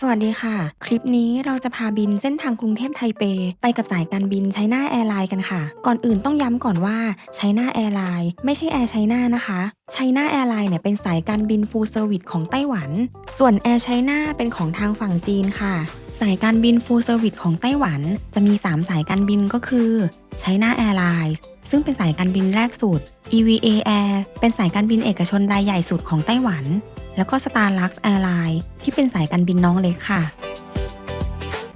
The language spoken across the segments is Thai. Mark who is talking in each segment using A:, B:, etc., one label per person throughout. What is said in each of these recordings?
A: สวัสดีค่ะ คลิปนี้เราจะพาบินเส้นทางกรุงเทพไทเป ไปกับสายการบินไชน่าแอร์ไลน์กันค่ะ ก่อนอื่นต้องย้ำก่อนว่าไชน่าแอร์ไลน์ไม่ใช่แอร์ไชน่านะคะไชน่าแอร์ไลน์เนี่ยเป็นสายการบินฟูลเซอร์วิสของไต้หวัน ส่วนแอร์ไชน่าเป็นของทางฝั่งจีนค่ะ สายการบินฟูลเซอร์วิสของไต้หวัน จะมี 3 สายการบินก็คือไชน่าแอร์ไลน์ซึ่งเป็นสายการบินแรกสุด EVA Air เป็นสายการบินเอกชนรายใหญ่สุดของไต้หวัน แล้วก็ Starlux Airline ที่เป็นสายการบินน้องเล็กค่ะ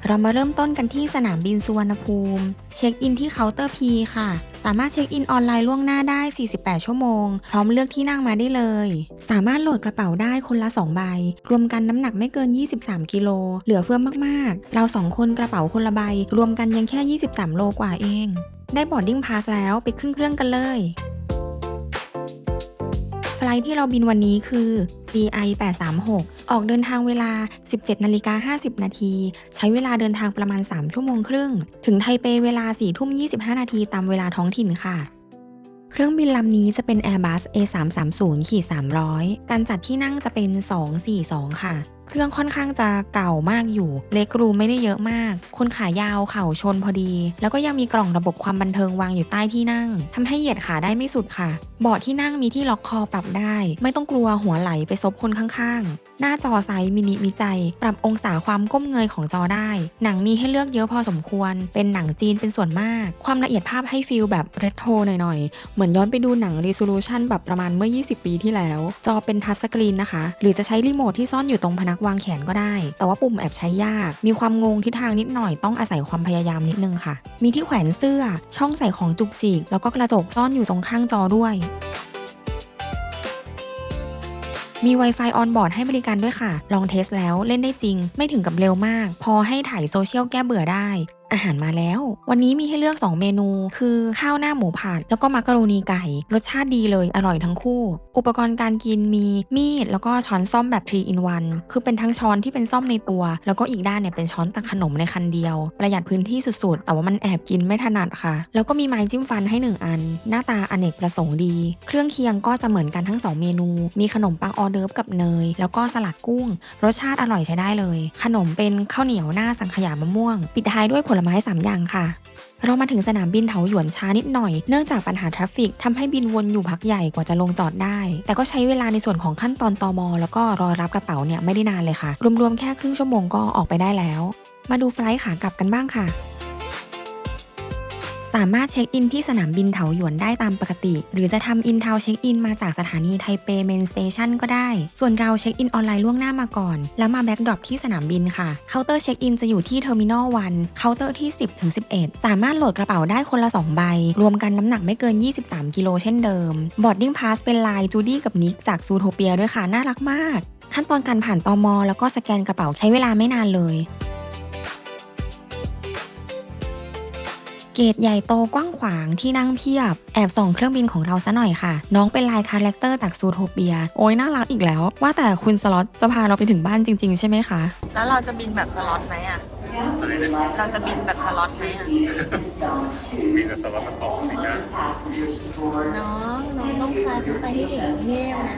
A: เรามาเริ่มต้นกันที่สนามบินสุวรรณภูมิ เช็คอินที่เคาน์เตอร์ P ค่ะ สามารถเช็คอินออนไลน์ล่วงหน้าได้ 48 ชั่วโมง พร้อมเลือกที่นั่งมาได้เลย สามารถโหลดกระเป๋าได้คนละ 2 ใบ รวมกันน้ำหนักไม่เกิน 23 กิโล เหลือเฟือมากๆ เราสองคนกระเป๋าคนละใบ รวมกันยังแค่ 23 โลกว่าเอง ได้บอร์ดดิ้งพาสแล้วไปขึ้นเครื่องกันเลยไฟล์ที่เราบินวันนี้คือ CI 836 ออกเดินทางเวลา 17นาฬิกา50 นาที ใช้เวลาเดินทางประมาณ 3 ชั่วโมงครึ่ง ถึงไทเปเวลา4ทุ่ม25 นาทีตามเวลาท้องถิ่นค่ะเครื่องบินลำนี้จะเป็น Airbus A330-300 การจัดที่นั่งจะเป็น 242 ค่ะ เครื่องค่อนข้างจะเก่ามากอยู่ เล็กรูไม่ได้เยอะมาก คนขายาวเข่าชนพอดี แล้วก็ยังมีกล่องระบบความบันเทิงวางอยู่ใต้ที่นั่งทำให้เหยียดขาได้ไม่สุดค่ะ เบาะที่นั่งมีที่ล็อกคอปรับได้ ไม่ต้องกลัวหัวไหลไปซบคนข้างๆ หน้าจอไซส์มินิมิใจ ปรับองศาความก้มเงยของจอได้ หนังมีให้เลือกเยอะพอสมควร เป็นหนังจีนเป็นส่วนมาก ความละเอียดภาพให้ฟีลแบบเรโทรหน่อยๆ เหมือนย้อนไปดูหนังรีโซลูชันแบบประมาณเมื่อ 20 ปีที่แล้ว จอเป็นทัชสกรีนนะคะ หรือจะใช้รีโมทที่ซ่อนอยู่ตรงพนักวางแขนก็ได้ แต่ว่าปุ่มแอบใช้ยาก มีความงงทิศทางนิดหน่อยต้องอาศัยความพยายามนิดนึงค่ะ มีที่แขวนเสื้อ ช่องใส่ของจุกจิก แล้วก็กระจกซ่อนอยู่ตรงข้างจอด้วยมี Wi-Fi on board ให้บริการด้วยค่ะ ลองเทสแล้วเล่นได้จริง ไม่ถึงกับเร็วมาก พอให้ถ่ายโซเชียลแก้เบื่อได้ อาหารมาแล้ว วันนี้มีให้เลือก 2 เมนู คือข้าวหน้าหมูผัดแล้วก็มักกะโรนีไก่ รสชาติดีเลยอร่อยทั้งคู่ อุปกรณ์การกินมีมีด แล้วก็ช้อนซ่อมแบบ 3 in 1 คือเป็นทั้งช้อนที่เป็นซ่อมในตัว แล้วก็อีกด้านเนี่ยเป็นช้อนตักขนมในคันเดียว ประหยัดพื้นที่สุดๆ แต่ว่ามันแอบกินไม่ถนัดค่ะ แล้วก็มีไม้จิ้มฟันให้ 1 อัน หน้าตาอเนกประสงค์ดี เครื่องเคียงก็จะเหมือนกันทั้ง 2 เมนู มีขนมปังออเดิร์ฟกับเนย แล้วก็สลัดกุ้ง รสชาติอร่อยใช้ได้เลย ขนมเป็นข้าวเหนียวหน้าสังขยามะม่วง ปิดท้ายด้วยผลไม้ 3 อย่างค่ะ เรามาถึงสนามบินเถาหยวนช้านิดหน่อย เนื่องจากปัญหาทราฟฟิกทำให้บินวนอยู่พักใหญ่กว่าจะลงจอดได้ แต่ก็ใช้เวลาในส่วนของขั้นตอนตอมอแล้วก็รอรับกระเป๋าเนี่ยไม่ได้นานเลยค่ะ รวมๆแค่ครึ่งชั่วโมงก็ออกไปได้แล้ว มาดูไฟลท์ขากลับกันบ้างค่ะ สามารถเช็คอินที่สนามบินเถาหยวนได้ตามปกติ หรือจะทำอินเทาเช็คอินมาจากสถานีไทเปเมนสเตชันก็ได้ ส่วนเราเช็คอินออนไลน์ล่วงหน้ามาก่อน แล้วมาแบ็กดรอปที่สนามบินค่ะ เคาน์เตอร์เช็คอินจะอยู่ที่เทอร์มินอลวันเคาน์เตอร์ที่ 10ถึง11 สามารถโหลดกระเป๋าได้คนละ 2 ใบ รวมกันน้ำหนักไม่เกิน 23 กิโลเช่นเดิมบอดดิ้งพาสเป็นลายจูดี้กับนิกจากซูโทเปียด้วยค่ะน่ารักมาก ขั้นตอนการผ่านตอมแล้วก็สแกนกระเป๋าใช้เวลาไม่นานเลย เกตใหญ่โตกว้างขวางที่นั่งเพียบ แอบส่องเครื่องบินของเราซะหน่อยค่ะ น้องเป็นลายคาแรคเตอร์จากซูโทเปีย โอ้ยน่ารักอีกแล้ว ว่าแต่คุณสล็อตจะพาเราไปถึงบ้านจริง ๆ ใช่ไหมคะ
B: แล้วเราจะบินแบบสล็อตไหมอะ
C: อะไรนะ
B: เราจะบินแบบสล็อตไหมอะ
C: มีแต่สล็อตสปอร์ตสินะ
B: น้องน้องต้องพาฉันไปที่ถึงกรุงเทพนะ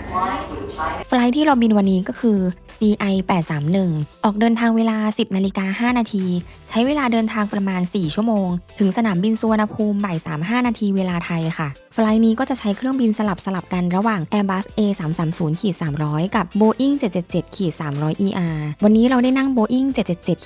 A: ไฟลท์ที่เราบินวันนี้ก็คือ CI 831 ออกเดินทางเวลา 10นาฬิกา5นาที ใช้เวลาเดินทางประมาณ 4 ชั่วโมง ถึงสนามบินสุวรรณภูมิบ่าย35นาทีเวลาไทยค่ะ ไฟลท์นี้ก็จะใช้เครื่องบินสลับสลับกันระหว่าง Airbus A330-300 กับ Boeing 777-300 ER วันนี้เราได้นั่ง Boeing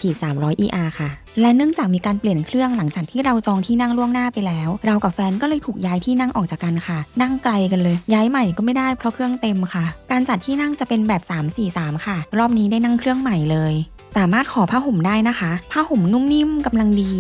A: 777-300 ER ค่ะ และเนื่องจากมีการเปลี่ยนเครื่องหลังจากที่เราจองที่นั่งล่วงหน้าไปแล้ว เรากับแฟนก็เลยถูกย้ายที่นั่งออกจากกันค่ะ นั่งไกลกันเลย ย้ายใหม่ก็ไม่ได้เพราะเครื่องเต็มค่ะ การจัดที่นั่งจะเป็นแบบ 3-4-3 ค่ะ รอบนี้ได้นั่งเครื่องใหม่เลย สามารถขอผ้าห่มได้นะคะ ผ้าห่มนุ่มนิ่มกำลังดี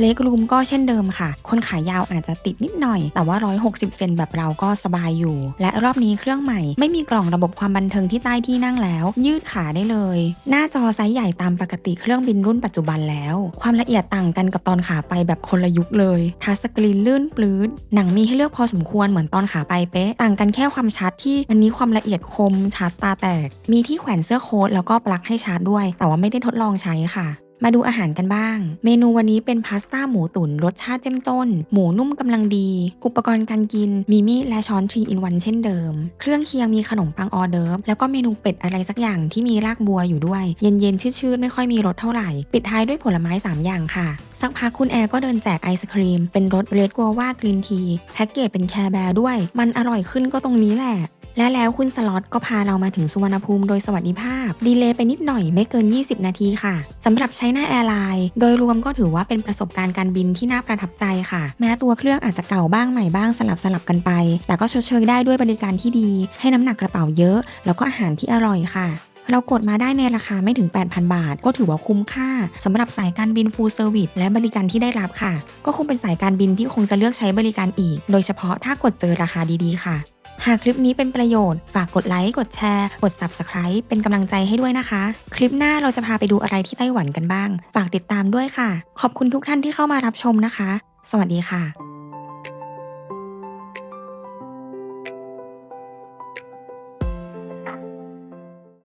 A: เล็กรูมก็เช่นเดิมค่ะ คนขายาวอาจจะติดนิดหน่อย แต่ว่า 160 เซนแบบเราก็สบายอยู่ และรอบนี้เครื่องใหม่ ไม่มีกล่องระบบความบันเทิงที่ใต้ที่นั่งแล้ว ยืดขาได้เลย หน้าจอไซส์ใหญ่ตามปกติเครื่องบินรุ่นปัจจุบันแล้ว ความละเอียดต่างกันกับตอนขาไปแบบคนละยุคเลยทัชสกรีนลื่นปลื้ดหนังมีให้เลือกพอสมควรเหมือนตอนขาไปเป๊ะ ต่างกันแค่ความชัดที่อันนี้ความละเอียดคมชัดตาแตก มีที่แขวนเสื้อโค้ทแล้วก็ปลั๊กให้ชาร์จด้วย แต่ว่าไม่ได้ทดลองใช้ค่ะมาดูอาหารกันบ้าง เมนูวันนี้เป็นพาสต้าหมูตุ๋นรสชาติเจ้มจนหมูนุ่มกำลังดี อุปกรณ์การกิน มีมีดและช้อน3 in 1เช่นเดิม เครื่องเคียงมีขนมปังออเดิร์ฟ แล้วก็เมนูเป็ดอะไรสักอย่างที่มีรากบัวอยู่ด้วย เย็นๆ ชืดๆ ไม่ค่อยมีรสเท่าไหร่ ปิดท้ายด้วยผลไม้ 3 อย่างค่ะ สักพักคุณแอร์ก็เดินแจกไอศครีม เป็นรสเรดกัวว่ากรีนที แพ็กเกจเป็นแคร์แบร์ด้วย มันอร่อยขึ้นก็ตรงนี้แหละ และแล้วคุณสล็อตก็พาเรามาถึงสุวรรณภูมิโดยสวัสดิภาพ ดีเลย์ไปนิดหน่อยไม่เกิน 20 นาทีค่ะสำหรับใช้หน้าแอร์ไลน์โดยรวมก็ถือว่าเป็นประสบการณ์การบินที่น่าประทับใจค่ะ แม้ตัวเครื่องอาจจะเก่าบ้างใหม่บ้างสลับสลับกันไป แต่ก็ชดเชยได้ด้วยบริการที่ดี ให้น้ำหนักกระเป๋าเยอะ แล้วก็อาหารที่อร่อยค่ะเรากดมาได้ในราคาไม่ถึง 8,000 บาท ก็ถือว่าคุ้มค่าสำหรับสายการบินฟูลเซอร์วิสและบริการที่ได้รับค่ะ ก็คงเป็นสายการบินที่คงจะเลือกใช้บริการอีก โดยเฉพาะถ้ากดเจอราคาดีๆค่ะ หากคลิปนี้เป็นประโยชน์ ฝากกดไลค์ กดแชร์ กด Subscribe เป็นกำลังใจให้ด้วยนะคะ คลิปหน้าเราจะพาไปดูอะไรที่ไต้หวันกันบ้าง ฝากติดตามด้วยค่ะ ขอบคุณทุกท่านที่เข้ามารับชมนะคะ สวัสดีค่ะ